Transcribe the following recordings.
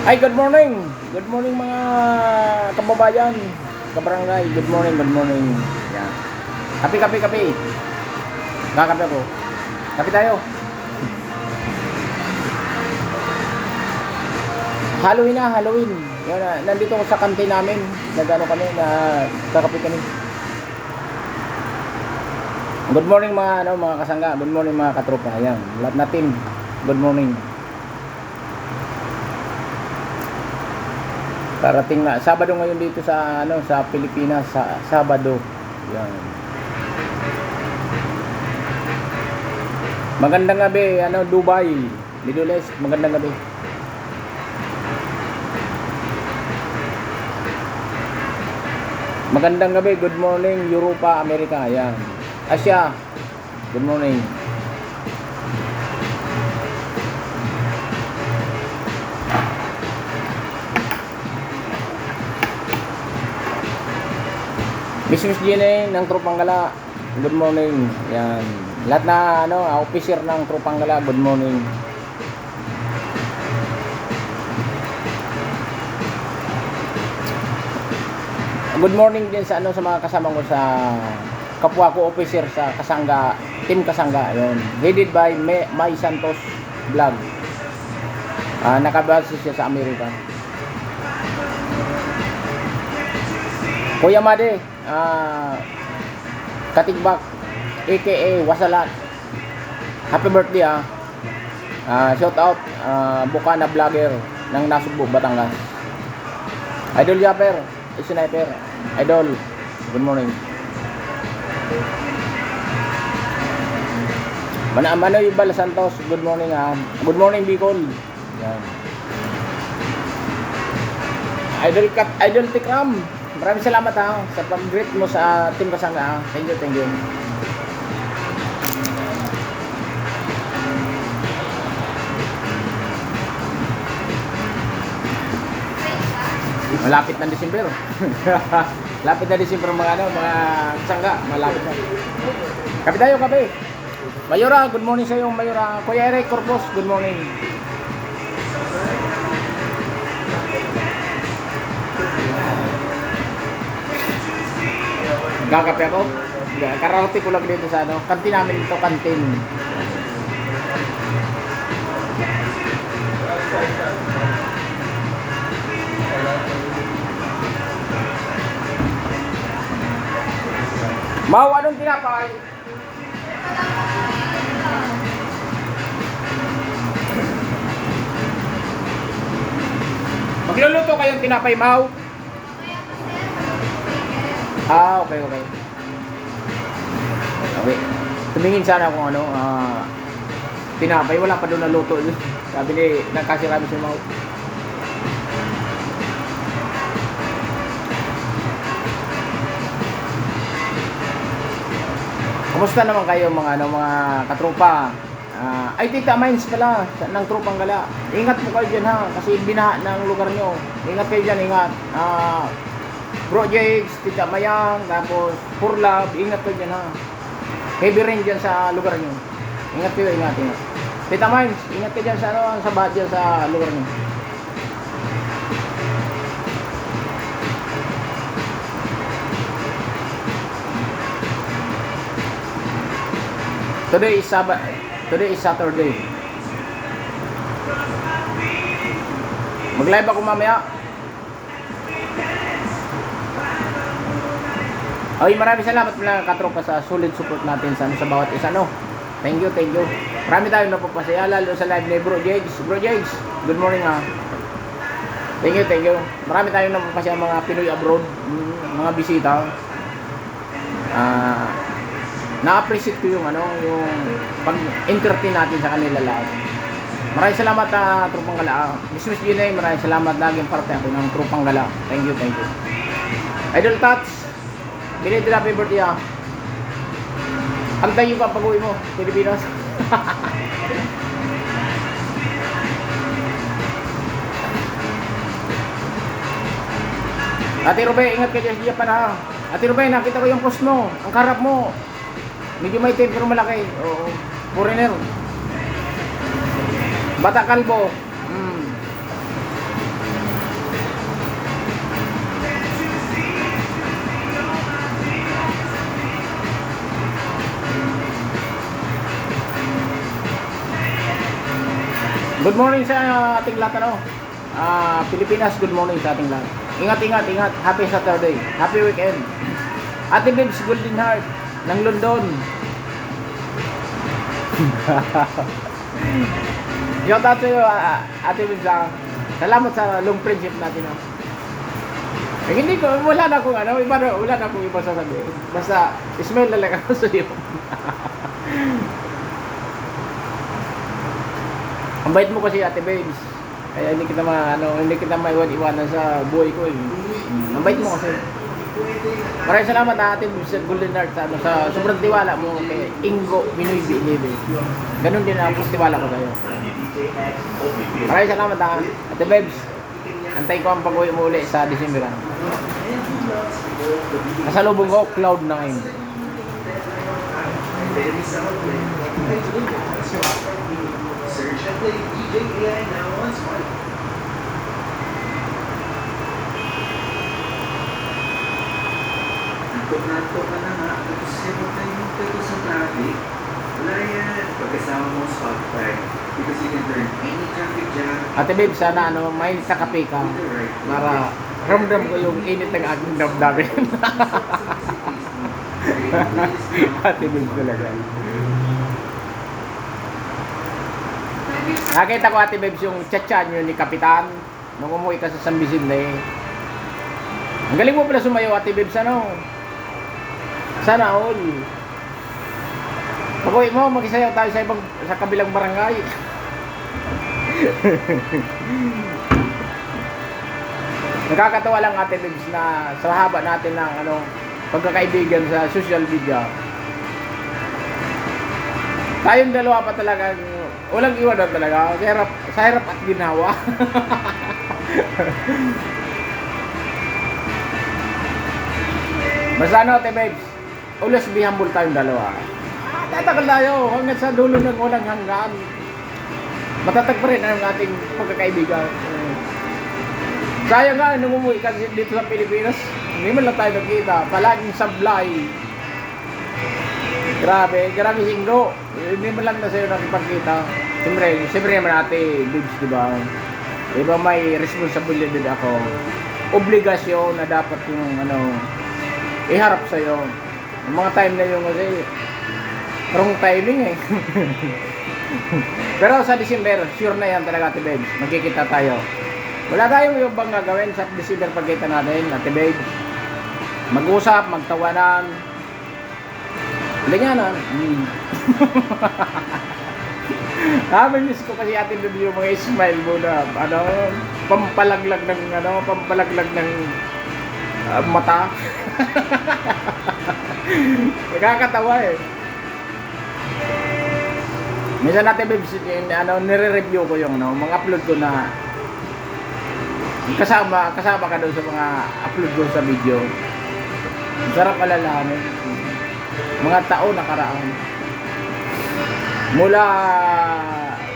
Ay, good morning. Good morning mga kababayan, kabarangay. Good morning, good morning. Yan. Kape, kape, kape. Kakape ako. Kape tayo. Halloween na, Halloween. Yan, ah, nandito ako sa kantin namin. Nagano kami, na kakape kami. Good morning mga ano mga kasangga. Good morning mga katropa. Ayan, lahat na team. Good morning. Parating na Sabado ngayon dito sa ano sa Pilipinas sa Sabado. Yan. Magandang gabi, ano Dubai, Middle East, magandang gabi. Magandang gabi, good morning Europa, Amerika, yan. Asia, good morning. Miss Jenny ng Trupang Gala, good morning. Yan. Lahat na ano, officer ng Trupang Gala, good morning. Good morning din sa ano sa mga kasama ko sa kapwa ko officer sa Kasangga, Team Kasangga, yon. Headed by May, May Santos Vlog. Ah, nakabase siya sa Amerika. Kuya Made, ah, Katigbak, aka Wasalat. Happy birthday ah. Ah, shout out ah, Bukana Vlogger ng Nasugbo, Batangas. Idol Japper, Sniper, Idol, good morning. Mana Manoy Bala Santos, good morning ah. Good morning Bicol. Yan. Idol Kat, Idol Tikram. Maraming salamat ha sa pag-greet mo sa Team Kasanga. ah. Thank you, thank you. Malapit na December. Lapit na December mga ano, mga kasangga, malapit na. Kape tayo, kape. Mayora, good morning sa iyo, Mayora. Kuya Eric Corpus, good morning. Gagape ako. Karaoke ko lang dito sa ano. Kantin namin ito, kantin. Mau, anong tinapay? Magluluto kayong tinapay, Mau? Ah, okay, okay. Okay. Tumingin sana kung ano, ah, tinapay. Wala pa doon na luto. Sabi ni, nagkasirami si Mau. Kumusta naman kayo mga ano mga katropa? Ah, ay Tita Mines pala sa- ng tropang gala. Ingat po kayo diyan ha kasi binaha ng lugar nyo. Ingat kayo diyan, ingat. Ah, Bro Jakes, Tita Mayang, tapos Purlab, ingat kayo diyan ha. Heavy rain diyan sa lugar nyo. Ingat kayo, ingat, ingat. Tita Mines, ingat kayo diyan sa ano, sa bahat diyan sa lugar nyo. Today is Sabbath. Today is Saturday. Mag-live ako mamaya. Ay, maraming salamat mga katropa sa solid support natin sa, sa bawat isa, no? Thank you, thank you. Marami tayong napapasaya, lalo sa live ni Bro Jags. Bro Jags, good morning ha. Thank you, thank you. Marami tayong napapasaya mga Pinoy abroad, mm, mga bisita. Ah, na-appreciate ko yung ano, yung pag-entertain natin sa kanila lahat. Maraming salamat na Trupang Gala. Miss Miss Ginay, maraming salamat naging parte ako ng Trupang Gala. Thank you, thank you. Idol Tats, belated happy birthday ah. Antay yung papaguwi mo, Pilipinas. Ate Rubay, ingat ka dyan sa Japan. Ate Rubay, nakita ko yung post mo. Ang karap mo. Medyo may tape pero malaki. Oo. Foreigner. Bata kalbo. Morning sa uh, ating lahat ano. Ah, Pilipinas, good morning sa ating lahat. Ingat, ingat, ingat. Happy Saturday. Happy weekend. Ate Bibs Golden Heart ng London. Shout out sa'yo, ah, Ate Bibs. ah. Salamat sa long friendship natin. ah. Eh, hindi ko, wala na akong ano, iba wala na akong iba sasabihin. Basta, smell na lang ako sa iyo. Ang bait mo kasi Ate Babes. Kaya hindi kita ma, ano, hindi kita maiwan-iwanan sa buhay ko eh. Ang bait mo kasi. Maraming salamat na Ate Babes sa Golden Heart sa, ano, sa sobrang tiwala mo kay Ingo Binoy Bilibe. Ganun din ang tiwala ko sa'yo. Maraming salamat ha. Ate Babes. Antay ko ang pag-uwi mo uli sa December. ah. Kasalubong ko, Cloud 9. Search and play DJ AI now on Smart. Antok na antok ka na nga. Tapos huwag kayong tayo sa traffic. Wala yan. Pagkasama mo Spotify. Because you can turn any traffic jam Ate Babes, sana ano, may ka. to the right. Para ramdam ko yung init ng aking damdamin. Ate Babes talaga. Nakita ko Ate Babes yung tchatcha nyo ni Kapitan nung umuwi ka sa San Vicente. Ang galing mo pala sumayaw Ate Babes ano. Sana all. Pag uwi mo, mag-isayaw tayo sa ibang sa kabilang barangay. Nakakatawa lang Ate Bibs na sa haba natin ng ano, pagkakaibigan sa social media. Tayong dalawa pa talaga, walang iwanan talaga. Sa hirap, sa hirap at ginawa. Basta ano, Ate Babes, always be humble tayong dalawa. Ah, Tatagal tayo hanggang sa dulo ng walang hanggan. Matatag pa rin ang ating pagkakaibigan. Sayang nga, nung umuwi ka dito sa Pilipinas, hindi man lang tayo nagkita. Palaging sablay. Grabe, grabe singgo. Hindi man lang na sa'yo nakipagkita. Siyempre, siyempre naman ate, Bibs, di ba? Di ba may responsibilidad ako. Obligasyon na dapat yung ano, iharap sa'yo. Yung mga time na yung kasi, wrong timing eh. Pero sa December, sure na yan talaga, Ate Babes. Magkikita tayo. Wala tayong ibang gagawin sa December pagkita natin, Ate Babes. Mag-usap, magtawanan. Ganyan ah. Mm. Nakamiss ko kasi Ate Babes yung mga smile mo na ano, pampalaglag ng ano, pampalaglag ng ah, mata. Nakakatawa eh. Minsan natin babes, ano, nire-review ko yung ano, mga upload ko na kasama, kasama ka doon sa mga upload ko sa video. Sarap alalahanin. Mga taon nakaraan. Mula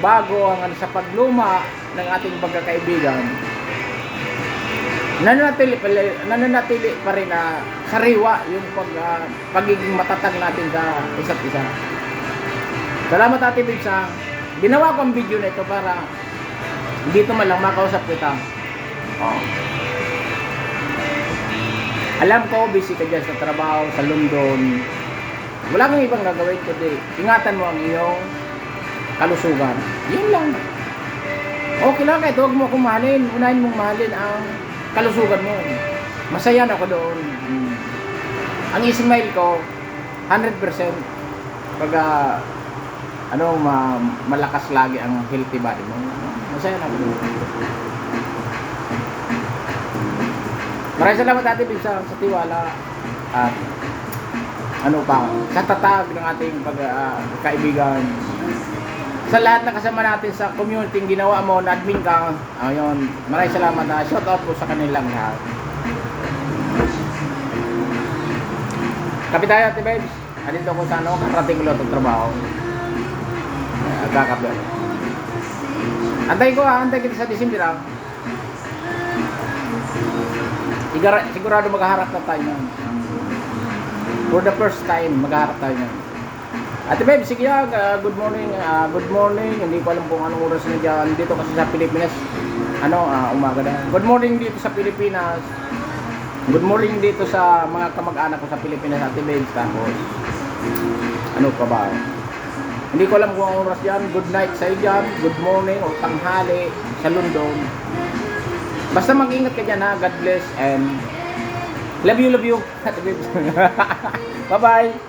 bago hanggang sa pagluma ng ating pagkakaibigan, nananatili pa, nananatili pa rin na sariwa yung pag, ah, pagiging matatag natin sa isa't isa. Salamat Ate Bibs ha. Ginawa ko ang video na ito para dito man lang makausap kita. Oh. Alam ko, busy ka dyan sa trabaho, sa London. Wala kang ibang gagawin kundi ingatan mo ang iyong kalusugan. Yun lang. Okay lang kahit huwag mo akong. Unahin mong mahalin ang kalusugan mo. Masaya na ako doon. Mm. Ang ismail ko, 100% pag ah, ano ma, malakas lagi ang healthy body mo. Masaya na ako. Maraming salamat Ate Bib sa, sa tiwala at ano pa, sa tatag ng ating pagkaibigan. sa lahat na kasama natin sa community ginawa mo, na admin ka, ayun, maraming salamat na shout out po sa kanilang lahat. Kapitayo Ate Babes, andito ko sa ano, karating ko lang itong trabaho. Agakabel. Antay ko ha, antay kita sa December ha. Sigura, sigurado maghaharap na tayo nun. For the first time, maghaharap tayo nun. Ate Babe, sige ah, ah, good morning, ah, good morning. Hindi ko alam kung anong oras na dyan. Dito kasi sa Pilipinas, ano, ah, umaga na. Good morning dito sa Pilipinas. Good morning dito sa mga kamag-anak ko sa Pilipinas, Ate Babe. Tapos, ano pa ba? Hindi ko alam kung anong oras dyan. Good night sa dyan. Good morning o tanghali sa London. Basta mag-ingat ka dyan ha. God bless and love you, love you. Bye-bye.